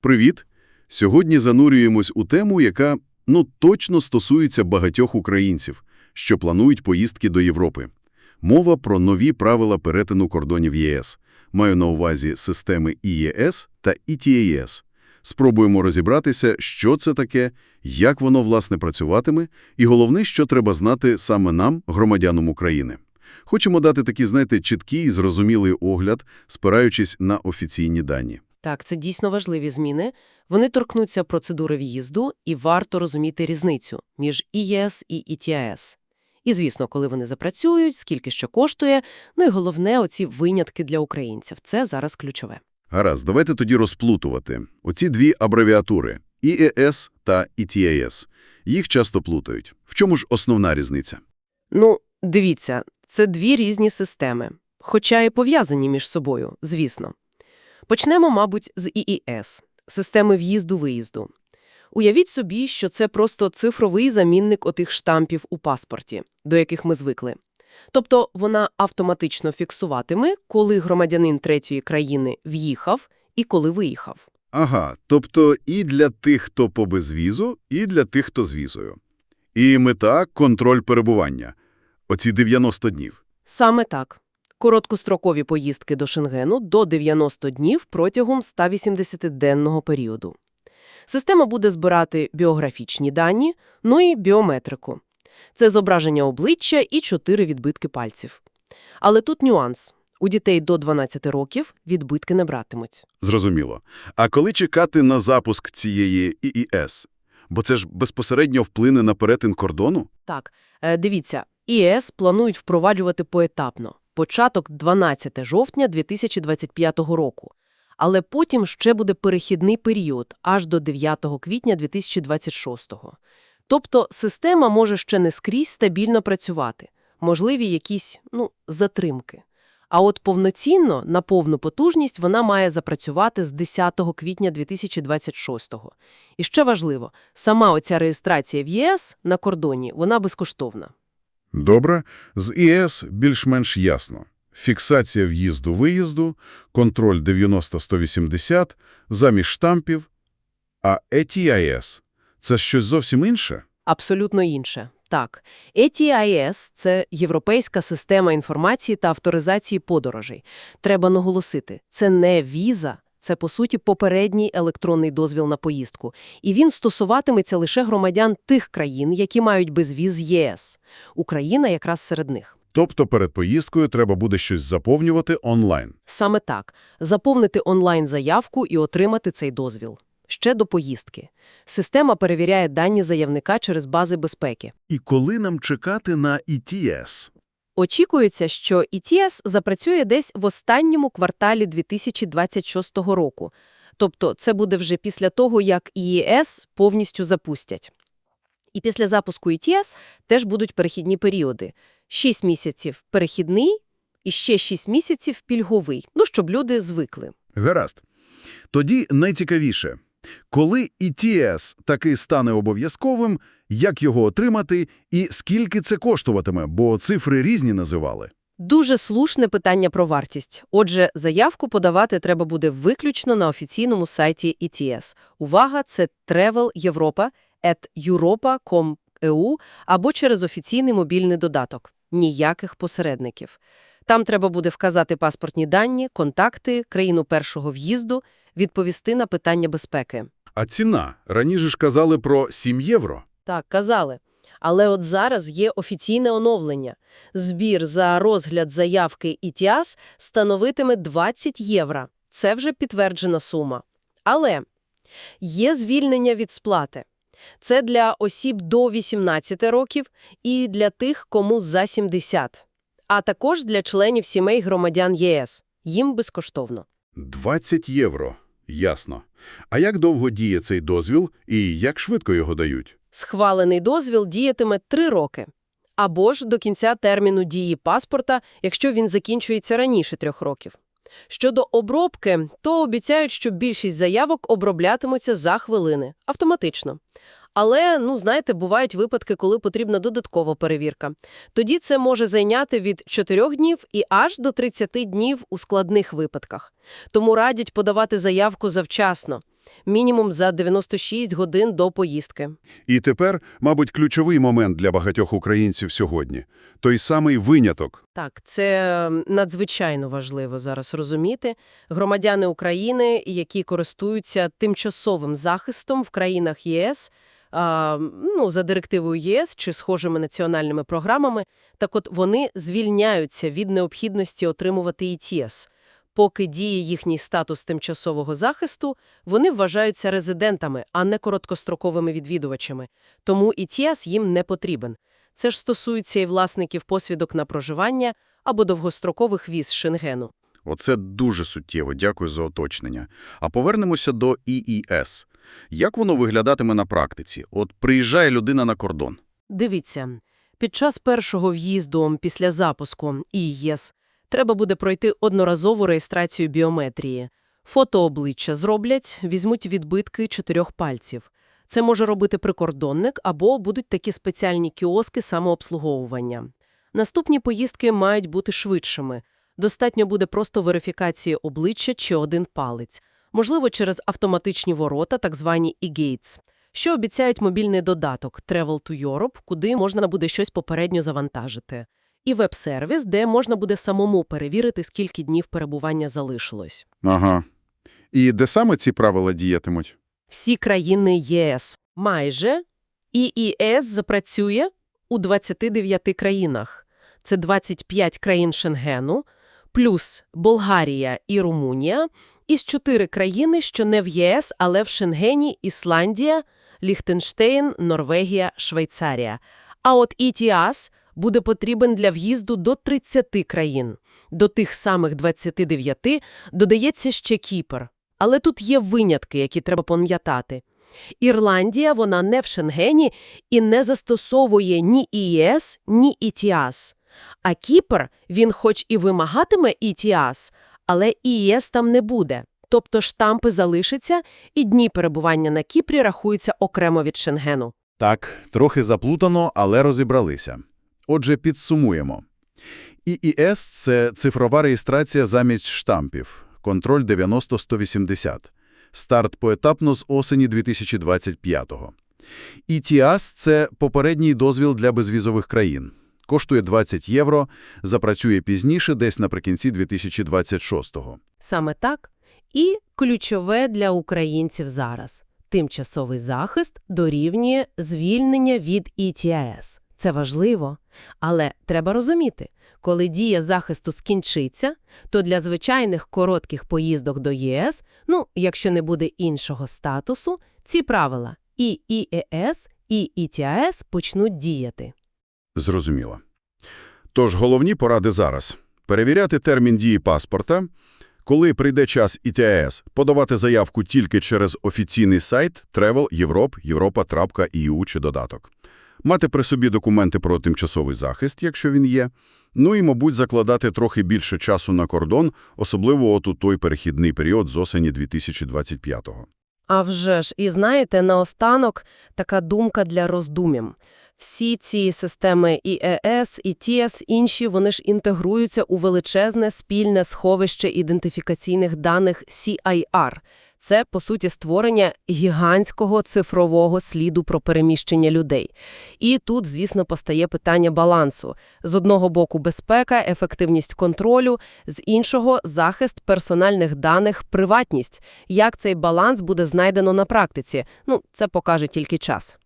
Привіт! Сьогодні занурюємось у тему, яка, ну, точно стосується багатьох українців, що планують поїздки до Європи. Мова про нові правила перетину кордонів ЄС. Маю на увазі системи ІЄС та ІТАЄС. Спробуємо розібратися, що це таке, як воно, власне, працюватиме, і головне, що треба знати саме нам, громадянам України. Хочемо дати такий, знаєте, чіткий і зрозумілий огляд, спираючись на офіційні дані. Так, це дійсно важливі зміни. Вони торкнуться процедури в'їзду, і варто розуміти різницю між ІЄС і ІТАС. І, звісно, коли вони запрацюють, скільки що коштує, ну і головне, оці винятки для українців. Це зараз ключове. Гаразд, давайте тоді розплутувати. Оці дві абревіатури – ІЕС та ІТАС. Їх часто плутають. В чому ж основна різниця? Ну, дивіться, це дві різні системи, хоча і пов'язані між собою, звісно. Почнемо, мабуть, з ІІС – системи в'їзду-виїзду. Уявіть собі, що це просто цифровий замінник отих штампів у паспорті, до яких ми звикли. Тобто вона автоматично фіксуватиме, коли громадянин третьої країни в'їхав і коли виїхав. Ага, тобто і для тих, хто по безвізу, і для тих, хто з візою. І мета – контроль перебування. Оці 90 днів. Саме так. Короткострокові поїздки до Шенгену до 90 днів протягом 180-денного періоду. Система буде збирати біографічні дані, ну і біометрику. Це зображення обличчя і чотири відбитки пальців. Але тут нюанс. У дітей до 12 років відбитки не братимуть. Зрозуміло. А коли чекати на запуск цієї ІІС? Бо це ж безпосередньо вплине на перетин кордону? Так, е, дивіться, ІС планують впроваджувати поетапно. Початок 12 жовтня 2025 року. Але потім ще буде перехідний період, аж до 9 квітня 2026. Тобто система може ще не скрізь стабільно працювати. Можливі якісь, ну, затримки. А от повноцінно, на повну потужність, вона має запрацювати з 10 квітня 2026. І ще важливо, сама оця реєстрація в ЄС на кордоні, вона безкоштовна. Добре, з ІС більш-менш ясно. Фіксація в'їзду-виїзду, контроль 90-180, замість штампів. А ETIS – це щось зовсім інше? Абсолютно інше. Так, ETIS – це Європейська система інформації та авторизації подорожей. Треба наголосити, це не віза, це, по суті, попередній електронний дозвіл на поїздку. І він стосуватиметься лише громадян тих країн, які мають безвіз ЄС. Україна якраз серед них. Тобто перед поїздкою треба буде щось заповнювати онлайн. Саме так. Заповнити онлайн-заявку і отримати цей дозвіл. Ще до поїздки. Система перевіряє дані заявника через бази безпеки. І коли нам чекати на ETS? Очікується, що ETS запрацює десь в останньому кварталі 2026 року. Тобто це буде вже після того, як ІЕС повністю запустять. І після запуску ETS теж будуть перехідні періоди. 6 місяців – перехідний і ще 6 місяців – пільговий. Ну, щоб люди звикли. Гаразд. Тоді найцікавіше. Коли ETS таки стане обов'язковим, як його отримати і скільки це коштуватиме, бо цифри різні називали? Дуже слушне питання про вартість. Отже, заявку подавати треба буде виключно на офіційному сайті ETS. Увага, це traveleuropa.europa.com.eu або через офіційний мобільний додаток. Ніяких посередників. Там треба буде вказати паспортні дані, контакти, країну першого в'їзду, відповісти на питання безпеки. А ціна? Раніше ж казали про 7 євро. Так, казали. Але от зараз є офіційне оновлення. Збір за розгляд заявки ІТІАС становитиме 20 євро. Це вже підтверджена сума. Але є звільнення від сплати. Це для осіб до 18 років і для тих, кому за 70. А також для членів сімей громадян ЄС. Їм безкоштовно. 20 євро. Ясно. А як довго діє цей дозвіл і як швидко його дають? Схвалений дозвіл діятиме три роки. Або ж до кінця терміну дії паспорта, якщо він закінчується раніше трьох років. Щодо обробки, то обіцяють, що більшість заявок оброблятимуться за хвилини, автоматично. Але, ну, знаєте, бувають випадки, коли потрібна додаткова перевірка. Тоді це може зайняти від 4 днів і аж до 30 днів у складних випадках. Тому радять подавати заявку завчасно. мінімум за 96 годин до поїздки. І тепер, мабуть, ключовий момент для багатьох українців сьогодні – той самий виняток. Так, це надзвичайно важливо зараз розуміти. Громадяни України, які користуються тимчасовим захистом в країнах ЄС, а, ну, за директивою ЄС чи схожими національними програмами, так от вони звільняються від необхідності отримувати ІТС. Поки діє їхній статус тимчасового захисту, вони вважаються резидентами, а не короткостроковими відвідувачами. Тому ІТС їм не потрібен. Це ж стосується і власників посвідок на проживання або довгострокових віз Шенгену. Оце дуже суттєво, дякую за уточнення. А повернемося до ІІС. Як воно виглядатиме на практиці? От приїжджає людина на кордон. Дивіться, під час першого в'їзду після запуску ІЄС треба буде пройти одноразову реєстрацію біометрії. Фото обличчя зроблять, візьмуть відбитки чотирьох пальців. Це може робити прикордонник або будуть такі спеціальні кіоски самообслуговування. Наступні поїздки мають бути швидшими. Достатньо буде просто верифікації обличчя чи один палець. Можливо, через автоматичні ворота, так звані e-gates, що обіцяють мобільний додаток Travel to Europe, куди можна буде щось попередньо завантажити. І веб-сервіс, де можна буде самому перевірити, скільки днів перебування залишилось. Ага. І де саме ці правила діятимуть? Всі країни ЄС майже, і ІС запрацює у 29 країнах. Це 25 країн Шенгену, плюс Болгарія і Румунія, із 4 країни, що не в ЄС, але в Шенгені, Ісландія, Ліхтенштейн, Норвегія, Швейцарія. А от ІТІАС буде потрібен для в'їзду до 30 країн. До тих самих 29 додається ще Кіпр. Але тут є винятки, які треба пам'ятати. Ірландія, вона не в Шенгені і не застосовує ні ІС, ні ІТІАС. А Кіпр, він хоч і вимагатиме ІТІАС, але ІС там не буде. Тобто штампи залишаться, і дні перебування на Кіпрі рахуються окремо від Шенгену. Так, трохи заплутано, але розібралися. Отже, підсумуємо. ІІС – це цифрова реєстрація замість штампів. Контроль 90-180. Старт поетапно з осені 2025-го. ІТІАС – це попередній дозвіл для безвізових країн. Коштує 20 євро, запрацює пізніше, десь наприкінці 2026-го. Саме так. І ключове для українців зараз – тимчасовий захист дорівнює звільнення від ІТАС. Це важливо. Але треба розуміти, коли дія захисту скінчиться, то для звичайних коротких поїздок до ЄС, ну, якщо не буде іншого статусу, ці правила і ІЕС, і ІТАС почнуть діяти. Зрозуміло. Тож головні поради зараз. Перевіряти термін дії паспорта. Коли прийде час ІТАС, подавати заявку тільки через офіційний сайт Travel Europe, Europa.eu чи додаток. Мати при собі документи про тимчасовий захист, якщо він є. Ну і, мабуть, закладати трохи більше часу на кордон, особливо от у той перехідний період з осені 2025-го. А вже ж, і знаєте, наостанок така думка для роздумів. Всі ці системи ІЕС, ІТС, інші, вони ж інтегруються у величезне спільне сховище ідентифікаційних даних CIR. Це, по суті, створення гігантського цифрового сліду про переміщення людей. І тут, звісно, постає питання балансу. З одного боку безпека, ефективність контролю, з іншого – захист персональних даних, приватність. Як цей баланс буде знайдено на практиці? Ну, це покаже тільки час.